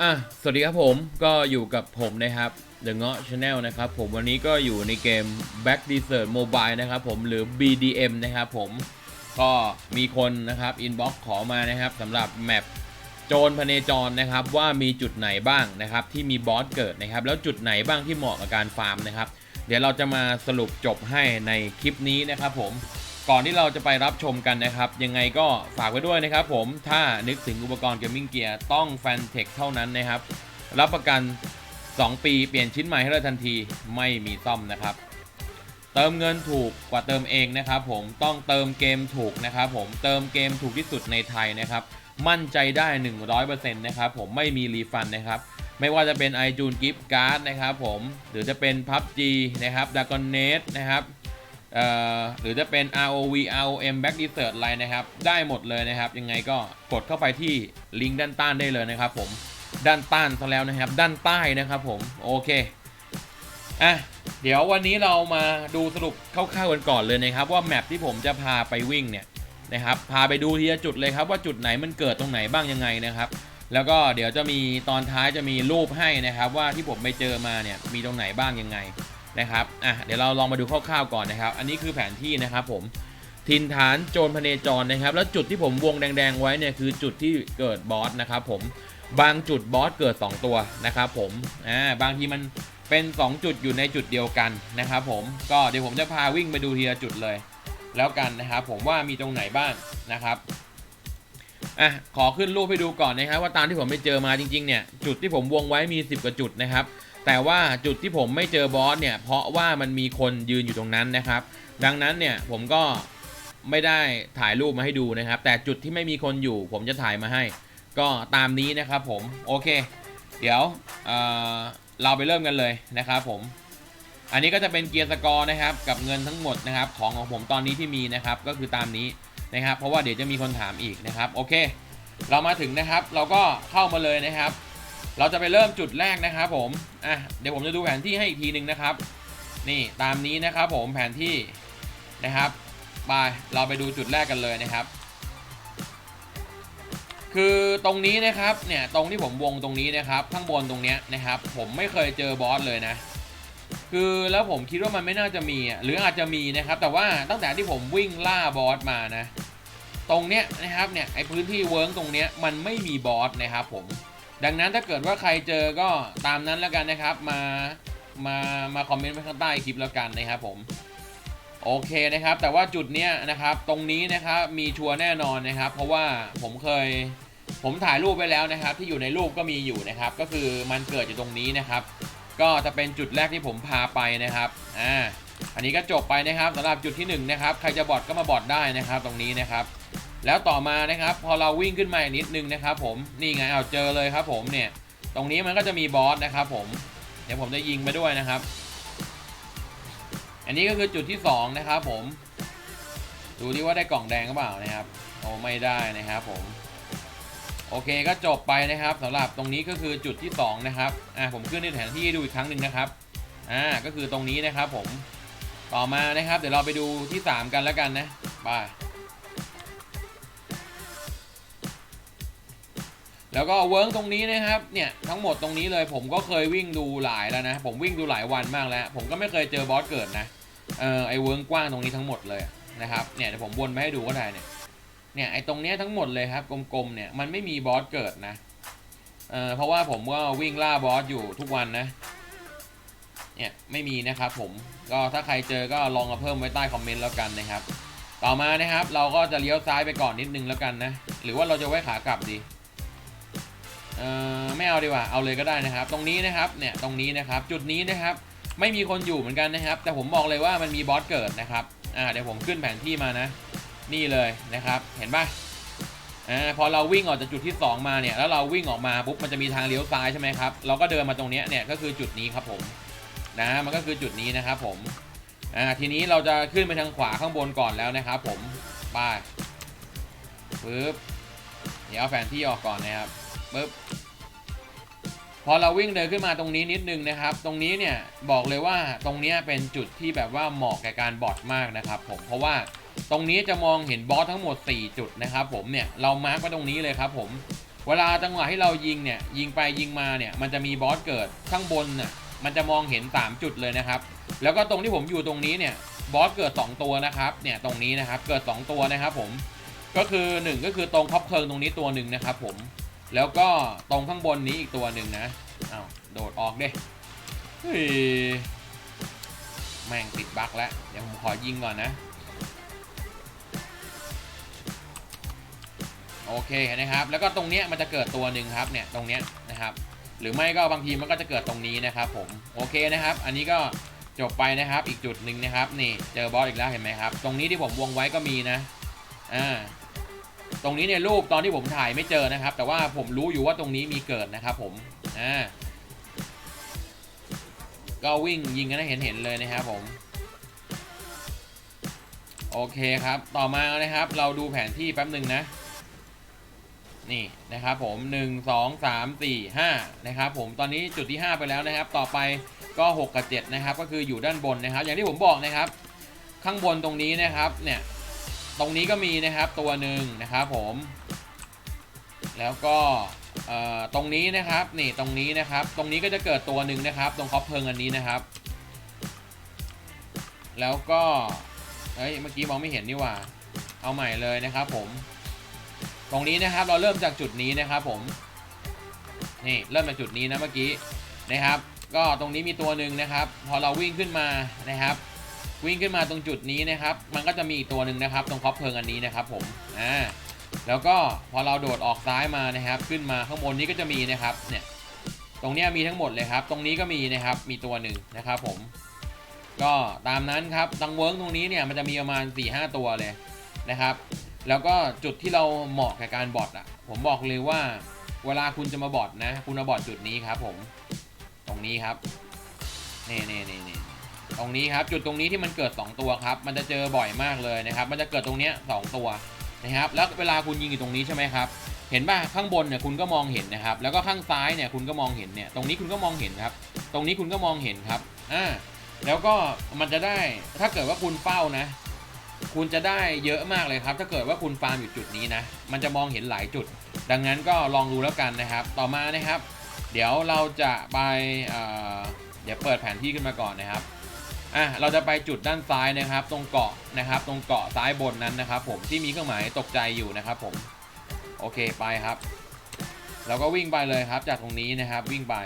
อะสวัสดีครับผมก็อยู่กับผมนะครับ The n g a u Channel นะครับผมวันนี้ก็อยู่ในเกม Back Desert Mobile นะครับผมหรือ BDM นะครับผมก็มีคนนะครับ inbox ขอมานะครับสำหรับแมปโจรพเนจรนะครับว่ามีจุดไหนบ้างนะครับที่มีบอสเกิดนะครับแล้วจุดไหนบ้างที่เหมาะกับการฟาร์มนะครับ เดี๋ยวเราจะมาสรุปจบให้ในคลิปนี้นะครับผม ก่อนที่เราจะไปรับชมกันนะครับ ยังไงก็ฝากไว้ด้วยนะครับผมถ้านึกถึงอุปกรณ์เกมมิ่งเกียร์ต้องแฟนเทคเท่านั้นนะครับ รับประกัน 2 ปีเปลี่ยนชิ้นใหม่ให้เลยทันทีไม่มีซ่อมนะครับ เติมเงินถูกกว่าเติมเองนะครับผมต้องเติมเกมถูกนะครับผมเติมเกมถูกที่สุดในไทยนะครับ มั่นใจได้ 100%นะครับผมไม่มีรีฟันนะครับไม่ว่าจะเป็น i j u n Gift Card นะครับผมหรือจะเป็น PUBG นะครับ d r a g o n n e t นะครับ หรือจะเป็น ROV ROM Back Desert อะไรนะครับ ได้หมดเลยนะครับ ยังไงก็กดเข้าไปที่ลิงก์ด้านใต้ได้เลยนะครับผม ด้านใต้ซะแล้วนะครับ ด้านใต้นะครับผม โอเค อะ เดี๋ยววันนี้เรามาดูสรุปคร่าวๆกันก่อนเลยนะครับ ว่าแมปที่ผมจะพาไปวิ่งเนี่ยนะครับ พาไปดูทีละจุดเลยครับว่าจุดไหนมันเกิดตรงไหนบ้างยังไงนะครับ แล้วก็เดี๋ยวจะมีตอนท้ายจะมีรูปให้นะครับ ว่าที่ผมไปเจอมาเนี่ยมีตรงไหนบ้างยังไง นะครับอะเดี๋ยวเราลองมาดูคร่าวๆก่อนนะครับ อันนี้คือแผนที่นะครับผมทินฐานโจรพเนจรนะครับ แล้วจุดที่ผมวงแดงๆไว้เนี่ยคือจุดที่เกิดบอสนะครับผมบางจุดบอสเกิด 2 ตัวนะครับผมอ่าบางทีมันเป็น 2 จุดอยู่ในจุดเดียวกันนะครับผมก็เดี๋ยวผมจะพาวิ่งไปดูทีละจุดเลย แล้วกันนะครับผมว่ามีตรงไหนบ้างนะครับ อะขอขึ้นรูปให้ดูก่อนนะครับว่าตามที่ผมไปเจอมาจริงๆเนี่ยจุดที่ผมวงไว้มี 10กว่าจุดนะครับแต่ว่าจุดที่ผมไม่เจอบอสเนี่ยเพราะว่ามันมีคนยืนอยู่ตรงนั้นนะครับ ดังนั้นเนี่ยผมก็ไม่ได้ถ่ายรูปมาให้ดูนะครับ แต่จุดที่ไม่มีคนอยู่ ผมจะถ่ายมาให้ ก็ตามนี้นะครับผมโอเค เดี๋ยวเเราไปเริ่มกันเลยนะครับผม อันนี้ก็จะเป็นเกียร์สกอร์นะครับ กับเงินทั้งหมดนะครับ ของของผมตอนนี้ที่มีนะครับ ก็คือตามนี้ นะครับ เพราะว่าเดี๋ยวจะมีคนถามอีกนะครับ โอเค เรามาถึงนะครับ เราก็เข้ามาเลยนะครับ เราจะไปเริ่มจุดแรกนะครับผม อะ เดี๋ยวผมจะดูแผนที่ให้อีกทีหนึ่งนะครับ นี่ตามนี้นะครับผมแผนที่นะครับ ไป เราไปดูจุดแรกกันเลยนะครับ คือตรงนี้นะครับ เนี่ย ตรงที่ผมวงตรงนี้นะครับ ข้างบนตรงเนี้ยนะครับ ผมไม่เคยเจอบอสเลยนะคือแล้วผมคิดว่ามันไม่น่าจะมีหรืออาจจะมีนะครับ แต่ว่าตั้งแต่ที่ผมวิ่งล่าบอสมานะ ตรงเนี้ยนะครับเนี่ยไอพื้นที่เวิร์กตรงเนี้ยมันไม่มีบอสนะครับผมดังนั้นถ้าเกิดว่าใครเจอก็ตามนั้นแล้วกันนะครับมามามาคอมเมนต์ไว้ข้างใต้คลิปแล้วกันนะครับผมโอเคนะครับ แต่ว่าจุดเนี้ยนะครับตรงนี้นะครับมีชัวร์แน่นอนนะครับ เพราะว่าผมเคยผมถ่ายรูปไว้แล้วนะครับ ที่อยู่ในรูปก็มีอยู่นะครับ ก็คือมันเกิดอยู่ตรงนี้นะครับ ก็จะเป็นจุดแรกที่ผมพาไปนะครับอ่าอันนี้ก็จบไปนะครับสำหรับจุดที่หนึ่งนะครับใครจะบอดก็มาบอดได้นะครับ ตรงนี้นะครับ แล้วต่อมานะครับพอเราวิ่งขึ้นมาอีกนิดนึงนะครับผมนี่ไงเอาเจอเลยครับผมเนี่ยตรงนี้มันก็จะมีบอสนะครับผมเดี๋ยวผมจะยิงไปด้วยนะครับ อันนี้ก็คือจุดที่สองนะครับผมดูดิว่าได้กล่องแดงหรือเปล่านะครับโอ้ไม่ได้นะครับผมโอเคก็จบไปนะครับสำหรับตรงนี้ก็คือจุดที่ 2 นะครับอ่าผมขึ้นในแผนที่ดูอีกครั้งหนึ่งนะครับอ่าก็คือตรงนี้นะครับผมต่อมานะครับ เดี๋ยวเราไปดูที่ 3 กันแล้วกันนะไป แล้วก็เวิร์กตรงนี้นะครับเนี่ยทั้งหมดตรงนี้เลยผมก็เคยวิ่งดูหลายแล้วนะ ผมวิ่งดูหลายวันมากแล้ว ผมก็ไม่เคยเจอบอสเกิดนะเออไอเวิร์กกว้างตรงนี้ทั้งหมดเลยนะครับเนี่ยเดี๋ยวผมวนมาให้ดูก็ได้เนี่ยเนี่ยไอตรงเนี้ยทั้งหมดเลยครับกลมๆเนี่ยมันไม่มีบอสเกิดนะเออเพราะว่าผมก็วิ่งล่าบอสอยู่ทุกวันนะเนี่ยไม่มีนะครับผมก็ถ้าใครเจอก็ลองมาเพิ่มไว้ใต้คอมเมนต์แล้วกันนะครับ ต่อมานะครับเราก็จะเลี้ยวซ้ายไปก่อนนิดนึงแล้วกันนะหรือว่าเราจะไว้ขากลับดี เออไม่เอาดีกว่าเอาเลยก็ได้นะครับ ตรงนี้นะครับเนี่ยตรงนี้นะครับ จุดนี้นะครับ ไม่มีคนอยู่เหมือนกันนะครับ แต่ผมบอกเลยว่ามันมีบอสเกิดนะครับอ่าเดี๋ยวผมขึ้นแผนที่มานะ นี่เลยนะครับ เห็นปะอ่าพอเราวิ่งออกจากจุดที่ 2 มาเนี่ยแล้วเราวิ่งออกมาปุ๊บมันจะมีทางเลี้ยวซ้ายใช่ไหมครับเราก็เดินมาตรงนี้เนี่ยก็คือจุดนี้ครับผมนะมันก็คือจุดนี้นะครับผมอ่าทีนี้เราจะขึ้นไปทางขวาข้างบนก่อนแล้วนะครับ ผมไปปึ๊บเดี๋ยวเอาแผนที่ออกก่อนนะครับ ปึ๊บพอเราวิ่งเดินขึ้นมาตรงนี้นิดนึงนะครับ ตรงนี้เนี่ยบอกเลยว่าตรงนี้เป็นจุดที่แบบว่าเหมาะแก่การบอดมากนะครับ ผมเพราะว่าตรงนี้จะมองเห็นบอสทั้งหมด 4 จุดนะครับ ผมเนี่ยเรามาร์กไว้ตรงนี้เลยครับ ผมเวลาจังหวะที่เรายิงเนี่ยยิงไปยิงมาเนี่ยมันจะมีบอสเกิดข้างบนน่ะมันจะมองเห็น 3 จุดเลยนะครับ แล้วก็ตรงที่ผมอยู่ตรงนี้เนี่ยบอสเกิด 2 ตัวนะครับเนี่ยตรงนี้นะครับเกิด 2 ตัวนะครับ ผมก็คือ 1 ก็คือตรงครอบเพิงตรงนี้ตัวหนึ่งนะครับ ผม แล้วก็ตรงข้างบนนี้อีกตัวหนึ่งนะเอาโดดออกเด้เฮ้ยแม่งติดบั๊กแล้ว เดี๋ยวผมขอยิงก่อนนะ โอเคนะครับ แล้วก็ตรงเนี้ยมันจะเกิดตัวหนึ่งครับเนี่ยตรงเนี้ยนะครับ หรือไม่ก็บางทีมันก็จะเกิดตรงนี้นะครับผมโอเคนะครับ อันนี้ก็จบไปนะครับอีกจุดหนึ่งนะครับ นี่เจอบอสอีกแล้วเห็นไหมครับ ตรงนี้ที่ผมวงไว้ก็มีนะอ่า ตรงนี้ในรูปตอนที่ผมถ่ายไม่เจอนะครับ แต่ว่าผมรู้อยู่ว่าตรงนี้มีเกิดนะครับผมอ่าก็วิ่งยิงกันให้เห็นเห็นๆเลยนะครับผมโอเคครับ ต่อมานะครับ เราดูแผนที่แป๊บหนึ่งนะ นี่นะครับผม 1 2 3 4 5นะครับผม ตอนนี้จุดที่ 5 ไปแล้วนะครับ ต่อไปก็ 6 กับ 7 นะครับ ก็คืออยู่ด้านบนนะครับ อย่างที่ผมบอกนะครับ ข้างบนตรงนี้นะครับ เนี่ย ตรงนี้ก็มีนะครับตัวหนึ่งนะครับผม แล้วก็ตรงนี้นะครับนี่ตรงนี้นะครับ ตรงนี้ก็จะเกิดตัวหนึ่งนะครับ ตรงคอปเพลิงอันนี้นะครับ แล้วก็เอ้ยเมื่อกี้มองไม่เห็นนี่หว่า เอาใหม่เลยนะครับผม ตรงนี้นะครับเราเริ่มจากจุดนี้นะครับผมนี่เริ่มจากจุดนี้นะเมื่อกี้นะครับ ก็ตรงนี้มีตัวหนึ่งนะครับ พอเราวิ่งขึ้นมานะครับ วิ่งขึ้นมาตรงจุดนี้นะครับ มันก็จะมีอีกตัวหนึ่งนะครับ ตรงคอปเพลิงอันนี้นะครับผมอ่าแล้วก็พอเราโดดออกซ้ายมานะครับ ขึ้นมาข้างบนนี้ก็จะมีนะครับเนี่ยตรงนี้มีทั้งหมดเลยครับ ตรงนี้ก็มีนะครับมีตัวหนึ่งนะครับ ผม ก็ตามนั้นครับตังเวิร์กตรงนี้เนี่ยมันจะมีประมาณ4ี่ห้าตัวเลยนะครับ แล้วก็จุดที่เราเหมาะกับการบอทอะ ผมบอกเลยว่า เวลาคุณจะมาบอทนะ คุณมาบอทจุดนี้ครับ ผม ตรงนี้ครับนี่นี่นี่นี่ ตรงนี้ครับจุดตรงนี้ที่มันเกิด 2 ตัวครับ มันจะเจอบ่อยมากเลยนะครับ มันจะเกิดตรงเนี้ยสองตัวนะครับ แล้วเวลาคุณยิงอยู่ตรงนี้ใช่ไหมครับ เห็นป่ะข้างบนเนี่ยคุณก็มองเห็นนะครับ แล้วก็ข้างซ้ายเนี่ยคุณก็มองเห็นเนี่ย ตรงนี้คุณก็มองเห็นครับ ตรงนี้คุณก็มองเห็นครับ อ่า แล้วก็มันจะได้ ถ้าเกิดว่าคุณเฝ้านะ คุณจะได้เยอะมากเลยครับ ถ้าเกิดว่าคุณฟาร์มอยู่จุดนี้นะ มันจะมองเห็นหลายจุด ดังนั้นก็ลองดูแล้วกันนะครับ ต่อมานะครับ เดี๋ยวเราจะไปเเดี๋ยวเปิดแผนที่ขึ้นมาก่อนนะครับ อะเราจะไปจุดด้านซ้ายนะครับ ตรงเกาะนะครับ ตรงเกาะซ้ายบนนั้นนะครับ ผมที่มีเครื่องหมายตกใจอยู่นะครับ ผมโอเคไปครับ เราก็วิ่งไปเลยครับ จากตรงนี้นะครับวิ่งไป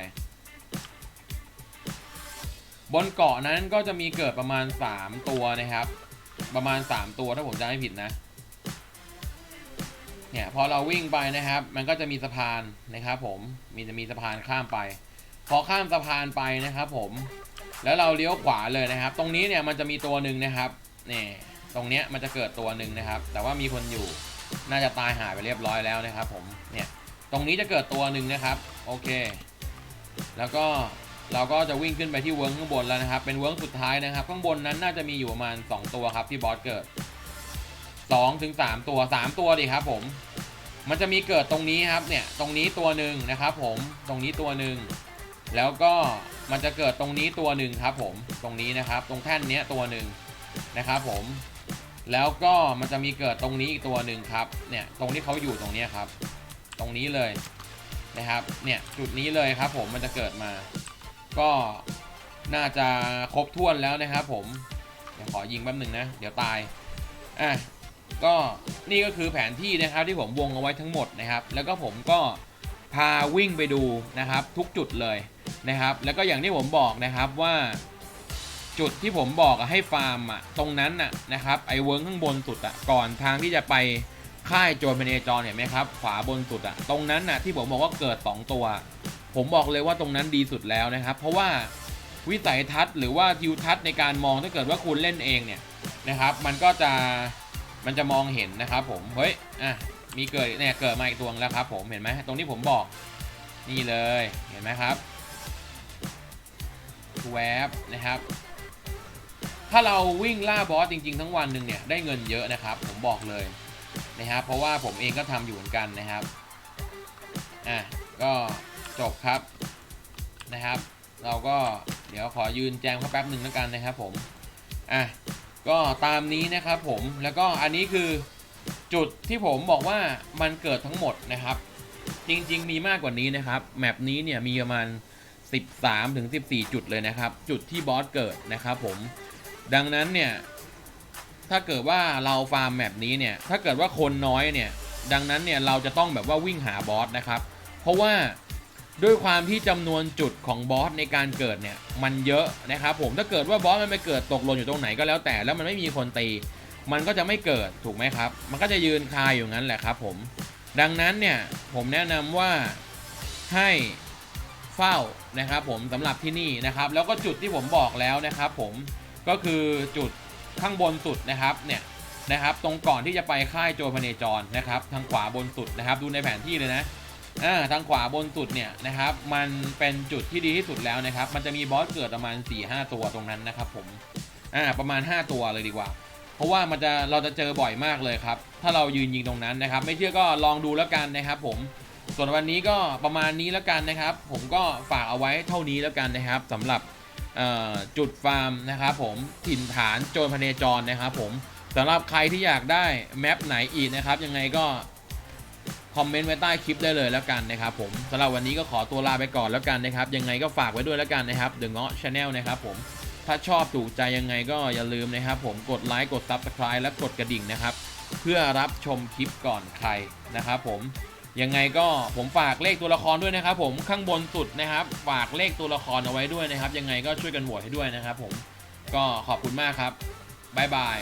บนเกาะนั้นก็จะมีเกิดประมาณ 3 ตัวนะครับ ประมาณ 3 ตัวถ้าผมจำไม่ผิดนะเนี่ยพอเราวิ่งไปนะครับ มันก็จะมีสะพานนะครับ ผมมีจะมีสะพานข้ามไป พอข้ามสะพานไปนะครับ ผม แล้วเราเลี้ยวขวาเลยนะครับ ตรงนี้เนี่ยมันจะมีตัวหนึ่งนะครับนี่ตรงเนี้ยมันจะเกิดตัวหนึ่งนะครับ แต่ว่ามีคนอยู่น่าจะตายหายไปเรียบร้อยแล้วนะครับ ผมเนี่ยตรงนี้จะเกิดตัวหนึ่งนะครับ โอเค แล้วก็เราก็จะวิ่งขึ้นไปที่เวิร์กข้างบนแล้วนะครับ เป็นเวิร์กสุดท้ายนะครับ ข้างบนนั้นน่าจะมีอยู่ประมาณ 2 ตัวครับที่บอสเกิด2ถึง3ตัว 3 ตัวดิครับผม มันจะมีเกิดตรงนี้ครับเนี่ยตรงนี้ตัวหนึ่งนะครับ ผมตรงนี้ตัวหนึ่งแล้วก็ มันจะเกิดตรงนี้ตัวหนึ่งครับผมตรงนี้นะครับ ตรงแท่นเนี้ยตัวหนึ่งนะครับผม แล้วก็มันจะมีเกิดตรงนี้อีกตัวหนึ่งครับ เนี่ยตรงที่เขาอยู่ตรงเนี้ยครับ ตรงนี้เลยนะครับ เนี่ยจุดนี้เลยครับผมมันจะเกิดมา ก็น่าจะครบถ้วนแล้วนะครับผมเดี๋ยวขอยิงแป๊บหนึ่งนะ เดี๋ยวตายอะก็นี่ก็คือแผนที่นะครับที่ผมวงเอาไว้ทั้งหมดนะครับ แล้วก็ผมก็พาวิ่งไปดูนะครับ ทุกจุดเลย นะครับ แล้วก็อย่างที่ผมบอกนะครับว่า จุดที่ผมบอกให้ฟาร์มอะตรงนั้นน่ะนะครับไอเวิร์กข้างบนสุดอะก่อนทางที่จะไปค่ายโจรพเนจอรเห็นไหมครับ ขวาบนสุดอะตรงนั้นน่ะที่ผมบอกว่าเกิด 2 ตัว ผมบอกเลยว่าตรงนั้นดีสุดแล้วนะครับ เพราะว่าวิสัยทัศน์หรือว่าทิวทัศน์ในการมองถ้าเกิดว่าคุณเล่นเองเนี่ยนะครับ มันก็จะมันจะมองเห็นนะครับผมเฮ้ยอะมีเกิดเนี่ยเกิดมาอีกตัวแล้วครับผมเห็นไหมตรงที่ผมบอกนี่เลยเห็นไหมครับ แวบนะครับ ถ้าเราวิ่งล่าบอสจริง ๆ ทั้งวันหนึ่งเนี่ยได้เงินเยอะนะครับ ผมบอกเลยนะครับ เพราะว่าผมเองก็ทำอยู่เหมือนกันนะครับอะก็จบครับนะครับ เราก็เดี๋ยวขอยืนแจงเขาแป๊บหนึ่งแล้วกันนะครับผมอะก็ตามนี้นะครับผมแล้วก็อันนี้คือจุดที่ผมบอกว่ามันเกิดทั้งหมดนะครับ จริง ๆ มีมากกว่านี้นะครับแมปนี้เนี่ยมีประมาณ 13 ถึง 14 จุดเลยนะครับ จุดที่บอสเกิดนะครับผมดังนั้นเนี่ย ถ้าเกิดว่าเราฟาร์มแมปนี้เนี่ย ถ้าเกิดว่าคนน้อยเนี่ย ดังนั้นเนี่ยเราจะต้องแบบว่าวิ่งหาบอสนะครับ เพราะว่าด้วยความที่จำนวนจุดของบอสในการเกิดเนี่ยมันเยอะนะครับผมถ้าเกิดว่าบอสมันไปเกิดตกหล่นอยู่ตรงไหนก็แล้วแต่แล้วมันไม่มีคนตี มันก็จะไม่เกิดถูกไหมครับ มันก็จะยืนคายอยู่งั้นแหละครับผมดังนั้นเนี่ยผมแนะนำว่าให้ เฝ้านะครับผมสำหรับที่นี่นะครับ แล้วก็จุดที่ผมบอกแล้วนะครับผมก็คือจุดข้างบนสุดนะครับเนี่ยนะครับ ตรงก่อนที่จะไปค่ายโจรพเนจรนะครับ ทางขวาบนสุดนะครับ ดูในแผนที่เลยนะอ่าทางขวาบนสุดเนี่ยนะครับ มันเป็นจุดที่ดีที่สุดแล้วนะครับ มันจะมีบอสเกิดประมาณ4ี่ห้าตัวตรงนั้นนะครับผมอ่าประมาณ 5 ตัวเลยดีกว่า เพราะว่ามันจะเราจะเจอบ่อยมากเลยครับ ถ้าเรายืนยิงตรงนั้นนะครับ ไม่เชื่อก็ลองดูแล้วกันนะครับผม ส่วนวันนี้ก็ประมาณนี้แล้วกันนะครับ ผมก็ฝากเอาไว้เท่านี้แล้วกันนะครับสำหรับจุดฟาร์มนะครับผมถิ่นฐานโจรพเนจรนะครับผมสำหรับใครที่อยากได้แมปไหนอีกนะครับ ยังไงก็คอมเมนต์ไว้ใต้คลิปได้เลยแล้วกันนะครับผมสำหรับวันนี้ก็ขอตัวลาไปก่อนแล้วกันนะครับ ยังไงก็ฝากไว้ด้วยแล้วกันนะครับเดอะเงาะชาแนลนะครับผมถ้าชอบถูกใจยังไงก็อย่าลืมนะครับ ผมกดไลค์กด Subscribe และกดกระดิ่งนะครับ เพื่อรับชมคลิปก่อนใครนะครับผม ยังไงก็ผมฝากเลขตัวละครด้วยนะครับ ผมข้างบนสุดนะครับ ฝากเลขตัวละครเอาไว้ด้วยนะครับ ยังไงก็ช่วยกันโหวตให้ด้วยนะครับ ผมก็ขอบคุณมากครับบ๊ายบาย